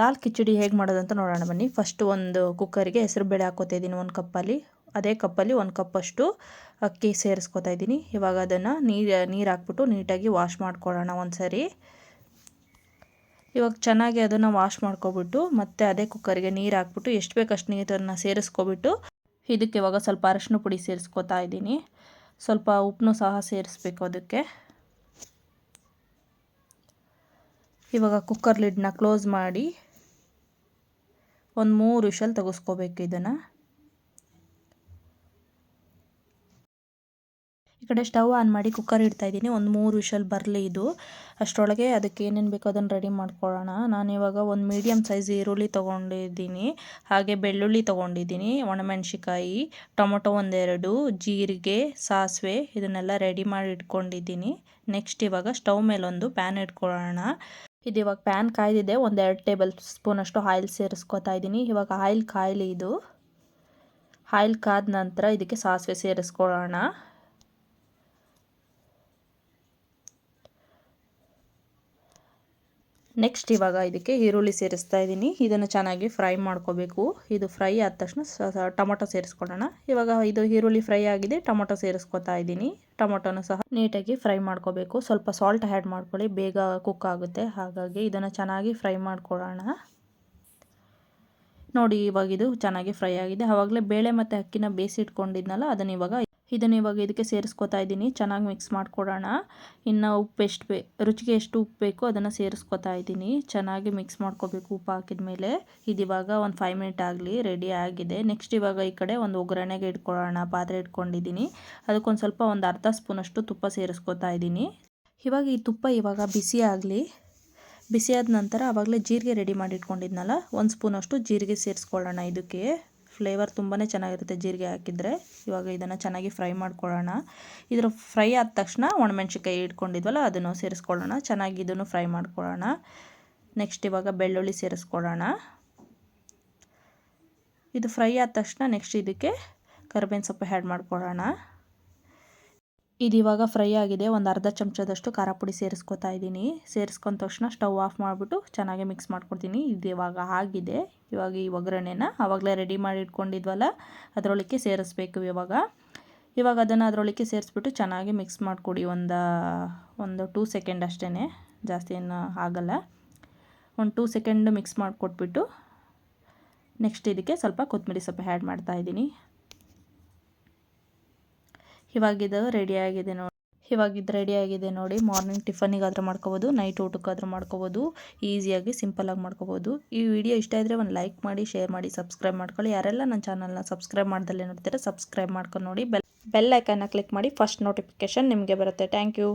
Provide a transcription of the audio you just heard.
ದಾಲ್ ಕಿಚಡಿ ಹೇಗೆ ಮಾಡೋದು ಅಂತ ನೋಡೋಣ ಬನ್ನಿ. ಫಸ್ಟ್ ಒಂದು ಕುಕ್ಕರಿಗೆ ಹೆಸರು ಬೇಳೆ ಹಾಕೋತಾ ಇದ್ದೀನಿ ಒಂದು ಕಪ್ಪಲ್ಲಿ. ಅದೇ ಕಪ್ಪಲ್ಲಿ ಒಂದು ಕಪ್ಪಷ್ಟು ಅಕ್ಕಿ ಸೇರಿಸ್ಕೊತಾ ಇದ್ದೀನಿ. ಇವಾಗ ಅದನ್ನು ನೀರು ನೀರು ಹಾಕ್ಬಿಟ್ಟು ನೀಟಾಗಿ ವಾಶ್ ಮಾಡ್ಕೊಳ್ಳೋಣ ಒಂದು ಸರಿ ಇವಾಗ ಚೆನ್ನಾಗಿ ಅದನ್ನು ವಾಶ್ ಮಾಡ್ಕೊಬಿಟ್ಟು ಮತ್ತೆ ಅದೇ ಕುಕ್ಕರಿಗೆ ನೀರು ಹಾಕ್ಬಿಟ್ಟು ಎಷ್ಟು ಬೇಕಷ್ಟು ನೀರನ್ನು ಸೇರಿಸ್ಕೊಬಿಟ್ಟು ಇದಕ್ಕೆ ಇವಾಗ ಸ್ವಲ್ಪ ಅರಶಿನ ಪುಡಿ ಸೇರಿಸ್ಕೊತಾ ಇದ್ದೀನಿ. ಸ್ವಲ್ಪ ಉಪ್ಪನ್ನು ಸಹ ಸೇರಿಸ್ಬೇಕು ಅದಕ್ಕೆ. ಇವಾಗ ಕುಕ್ಕರ್ ಲಿಡ್ನ ಕ್ಲೋಸ್ ಮಾಡಿ ಒಂದು ಮೂರು ವಿಷಲ್ ತೆಗೆಸ್ಕೋಬೇಕು ಇದನ್ನು. ಈ ಕಡೆ ಸ್ಟವ್ ಆನ್ ಮಾಡಿ ಕುಕ್ಕರ್ ಇಡ್ತಾ ಇದ್ದೀನಿ. ಒಂದು ಮೂರು ವಿಷಲ್ ಬರಲಿ ಇದು. ಅಷ್ಟರೊಳಗೆ ಅದಕ್ಕೆ ಏನೇನು ಬೇಕೋ ಅದನ್ನು ರೆಡಿ ಮಾಡ್ಕೊಳ್ಳೋಣ. ನಾನು ಇವಾಗ ಒಂದು ಮೀಡಿಯಮ್ ಸೈಜ್ ಈರುಳ್ಳಿ ತೊಗೊಂಡಿದ್ದೀನಿ. ಹಾಗೆ ಬೆಳ್ಳುಳ್ಳಿ ತೊಗೊಂಡಿದ್ದೀನಿ. ಒಣಮೆಣ್ಸಿಕಾಯಿ ಟೊಮೊಟೊ ಒಂದೆರಡು, ಜೀರಿಗೆ, ಸಾಸಿವೆ ಇದನ್ನೆಲ್ಲ ರೆಡಿ ಮಾಡಿ ಇಟ್ಕೊಂಡಿದ್ದೀನಿ. ನೆಕ್ಸ್ಟ್ ಇವಾಗ ಸ್ಟವ್ ಮೇಲೊಂದು ಪ್ಯಾನ್ ಇಟ್ಕೊಳ್ಳೋಣ. ಇದು ಇವಾಗ ಪ್ಯಾನ್ ಕಾಯ್ದಿದೆ. ಒಂದೆರಡು ಟೇಬಲ್ ಸ್ಪೂನಷ್ಟು ಆಯಿಲ್ ಸೇರಿಸ್ಕೊತಾ ಇದ್ದೀನಿ. ಇವಾಗ ಆಯಿಲ್ ಕಾಯಲಿ ಇದು. ಆಯಿಲ್ ಕಾದ ನಂತರ ಇದಕ್ಕೆ ಸಾಸಿವೆ ಸೇರಿಸ್ಕೊಳ್ಳೋಣ. ನೆಕ್ಸ್ಟ್ ಇವಾಗ ಇದಕ್ಕೆ ಈರುಳ್ಳಿ ಸೇರಿಸ್ತಾ ಇದ್ದೀನಿ. ಇದನ್ನು ಚೆನ್ನಾಗಿ ಫ್ರೈ ಮಾಡ್ಕೋಬೇಕು. ಇದು ಫ್ರೈ ಆದ ತಕ್ಷಣ ಟೊಮೊಟೊ ಸೇರಿಸ್ಕೊಳ್ಳೋಣ. ಇವಾಗ ಇದು ಈರುಳ್ಳಿ ಫ್ರೈ ಆಗಿದೆ, ಟೊಮೊಟೊ ಸೇರಿಸ್ಕೊತಾ ಇದ್ದೀನಿ. ಟೊಮೊಟೊನು ಸಹ ನೀಟಾಗಿ ಫ್ರೈ ಮಾಡ್ಕೋಬೇಕು. ಸ್ವಲ್ಪ ಸಾಲ್ಟ್ ಆ್ಯಡ್ ಮಾಡ್ಕೊಳ್ಳಿ, ಬೇಗ ಕುಕ್ ಆಗುತ್ತೆ. ಹಾಗಾಗಿ ಇದನ್ನು ಚೆನ್ನಾಗಿ ಫ್ರೈ ಮಾಡ್ಕೊಳ್ಳೋಣ. ನೋಡಿ ಇವಾಗ ಇದು ಚೆನ್ನಾಗಿ ಫ್ರೈ ಆಗಿದೆ. ಆವಾಗಲೇ ಬೇಳೆ ಮತ್ತು ಅಕ್ಕಿನ ಬೇಯಿಸಿಟ್ಕೊಂಡಿದ್ನಲ್ಲ, ಅದನ್ನು ಇವಾಗ ಇದನ್ನು ಇವಾಗ ಇದಕ್ಕೆ ಸೇರಿಸ್ಕೊತಾ ಇದ್ದೀನಿ. ಚೆನ್ನಾಗಿ ಮಿಕ್ಸ್ ಮಾಡಿಕೊಡೋಣ. ಇನ್ನು ಉಪ್ಪು ಎಷ್ಟು ಬೇ ರುಚಿಗೆ ಎಷ್ಟು ಉಪ್ಪು ಬೇಕೋ ಅದನ್ನು ಸೇರಿಸ್ಕೊತಾ ಇದ್ದೀನಿ. ಚೆನ್ನಾಗಿ ಮಿಕ್ಸ್ ಮಾಡ್ಕೋಬೇಕು ಉಪ್ಪು ಹಾಕಿದ ಮೇಲೆ. ಇದು ಇವಾಗ ಒಂದು ಫೈವ್ ಮಿನಿಟ್ ಆಗಲಿ ರೆಡಿ ಆಗಿದೆ. ನೆಕ್ಸ್ಟ್ ಇವಾಗ ಈ ಕಡೆ ಒಂದು ಒಗ್ಗರಣೆಗೆ ಇಟ್ಕೊಳ್ಳೋಣ. ಪಾತ್ರೆ ಇಟ್ಕೊಂಡಿದ್ದೀನಿ. ಅದಕ್ಕೊಂದು ಸ್ವಲ್ಪ ಒಂದು ಅರ್ಧ ಸ್ಪೂನಷ್ಟು ತುಪ್ಪ ಸೇರಿಸ್ಕೊತಾ ಇದ್ದೀನಿ. ಇವಾಗ ಈ ತುಪ್ಪ ಇವಾಗ ಬಿಸಿ ಆಗಲಿ ಬಿಸಿಯಾದ ನಂತರ ಆವಾಗಲೇ ಜೀರಿಗೆ ರೆಡಿ ಮಾಡಿ ಇಟ್ಕೊಂಡಿದ್ನಲ್ಲ, ಒಂದು ಸ್ಪೂನಷ್ಟು ಜೀರಿಗೆ ಸೇರಿಸ್ಕೊಳ್ಳೋಣ ಇದಕ್ಕೆ. ಫ್ಲೇವರ್ ತುಂಬಾ ಚೆನ್ನಾಗಿರುತ್ತೆ ಜೀರಿಗೆ ಹಾಕಿದರೆ. ಇವಾಗ ಇದನ್ನು ಚೆನ್ನಾಗಿ ಫ್ರೈ ಮಾಡ್ಕೊಳ್ಳೋಣ. ಇದರ ಫ್ರೈ ಆದ ತಕ್ಷಣ ಒಣಮೆಣ್ಸಿಕಾಯಿ ಇಟ್ಕೊಂಡಿದ್ವಲ್ಲ, ಅದನ್ನು ಸೇರಿಸ್ಕೊಳ್ಳೋಣ. ಚೆನ್ನಾಗಿ ಇದನ್ನು ಫ್ರೈ ಮಾಡ್ಕೊಳ್ಳೋಣ. ನೆಕ್ಸ್ಟ್ ಇವಾಗ ಬೆಳ್ಳುಳ್ಳಿ ಸೇರಿಸ್ಕೊಳ್ಳೋಣ. ಇದು ಫ್ರೈ ಆದ ತಕ್ಷಣ ನೆಕ್ಸ್ಟ್ ಇದಕ್ಕೆ ಕರ್ಬೇವಿನ ಸೊಪ್ಪು ಆ್ಯಡ್ ಮಾಡ್ಕೊಳ್ಳೋಣ. ಇದು ಇವಾಗ ಫ್ರೈ ಆಗಿದೆ. ಒಂದು ಅರ್ಧ ಚಮಚದಷ್ಟು ಖಾರ ಪುಡಿ ಸೇರಿಸ್ಕೊತಾ ಇದ್ದೀನಿ. ಸೇರಿಸ್ಕೊಂಡ ತಕ್ಷಣ ಸ್ಟವ್ ಆಫ್ ಮಾಡಿಬಿಟ್ಟು ಚೆನ್ನಾಗಿ ಮಿಕ್ಸ್ ಮಾಡ್ಕೊಡ್ತೀನಿ. ಇದು ಇವಾಗ ಆಗಿದೆ. ಇವಾಗ ಈ ಒಗ್ಗರಣೆನ ಆವಾಗಲೇ ರೆಡಿ ಮಾಡಿ ಇಟ್ಕೊಂಡಿದ್ವಲ್ಲ, ಅದರೊಳಕ್ಕೆ ಸೇರಿಸ್ಬೇಕು ಇವಾಗ. ಇವಾಗ ಅದನ್ನು ಅದರೊಳಕ್ಕೆ ಸೇರಿಸ್ಬಿಟ್ಟು ಚೆನ್ನಾಗಿ ಮಿಕ್ಸ್ ಮಾಡಿಕೊಡಿ. ಒಂದು ಒಂದು ಟೂ ಸೆಕೆಂಡ್ ಅಷ್ಟೇ ಜಾಸ್ತಿ ಏನು ಆಗಲ್ಲ. ಒಂದು ಟೂ ಸೆಕೆಂಡ್ ಮಿಕ್ಸ್ ಮಾಡಿಕೊಟ್ಬಿಟ್ಟು ನೆಕ್ಸ್ಟ್ ಇದಕ್ಕೆ ಸ್ವಲ್ಪ ಕೊತ್ತಂಬರಿ ಸೊಪ್ಪು ಆ್ಯಡ್ ಮಾಡ್ತಾಯಿದ್ದೀನಿ ಇವಾಗಿದ್ದು ರೆಡಿಯಾಗಿದೆ ನೋಡಿ. ಇವಾಗಿದ್ದು ರೆಡಿಯಾಗಿದೆ ನೋಡಿ. ಮಾರ್ನಿಂಗ್ ಟಿಫನಿಗಾದರೂ ಮಾಡ್ಕೋಬೋದು ನೈಟ್ ಊಟಕ್ಕಾದರೂ ಮಾಡ್ಕೋಬೋದು ಈಸಿಯಾಗಿ ಸಿಂಪಲಾಗಿ ಮಾಡ್ಕೋಬೋದು. ಈ ವಿಡಿಯೋ ಇಷ್ಟ ಇದ್ದರೆ ಒಂದು ಲೈಕ್ ಮಾಡಿ ಶೇರ್ ಮಾಡಿ ಸಬ್ಸ್ಕ್ರೈಬ್ ಮಾಡ್ಕೊಳ್ಳಿ. ಯಾರೆಲ್ಲ ನನ್ನ ಚಾನಲ್ನ ಸಬ್ಸ್ಕ್ರೈಬ್ ಮಾಡ್ದಲ್ಲೇ ನೋಡ್ತೀರಾ ಸಬ್ಸ್ಕ್ರೈಬ್ ಮಾಡ್ಕೊಂಡು ನೋಡಿ. ಬೆಲ್ ಬೆಲ್ ಐಕನ್ನ ಕ್ಲಿಕ್ ಮಾಡಿ ಫಸ್ಟ್ ನೋಟಿಫಿಕೇಷನ್ ನಿಮಗೆ ಬರುತ್ತೆ. Thank you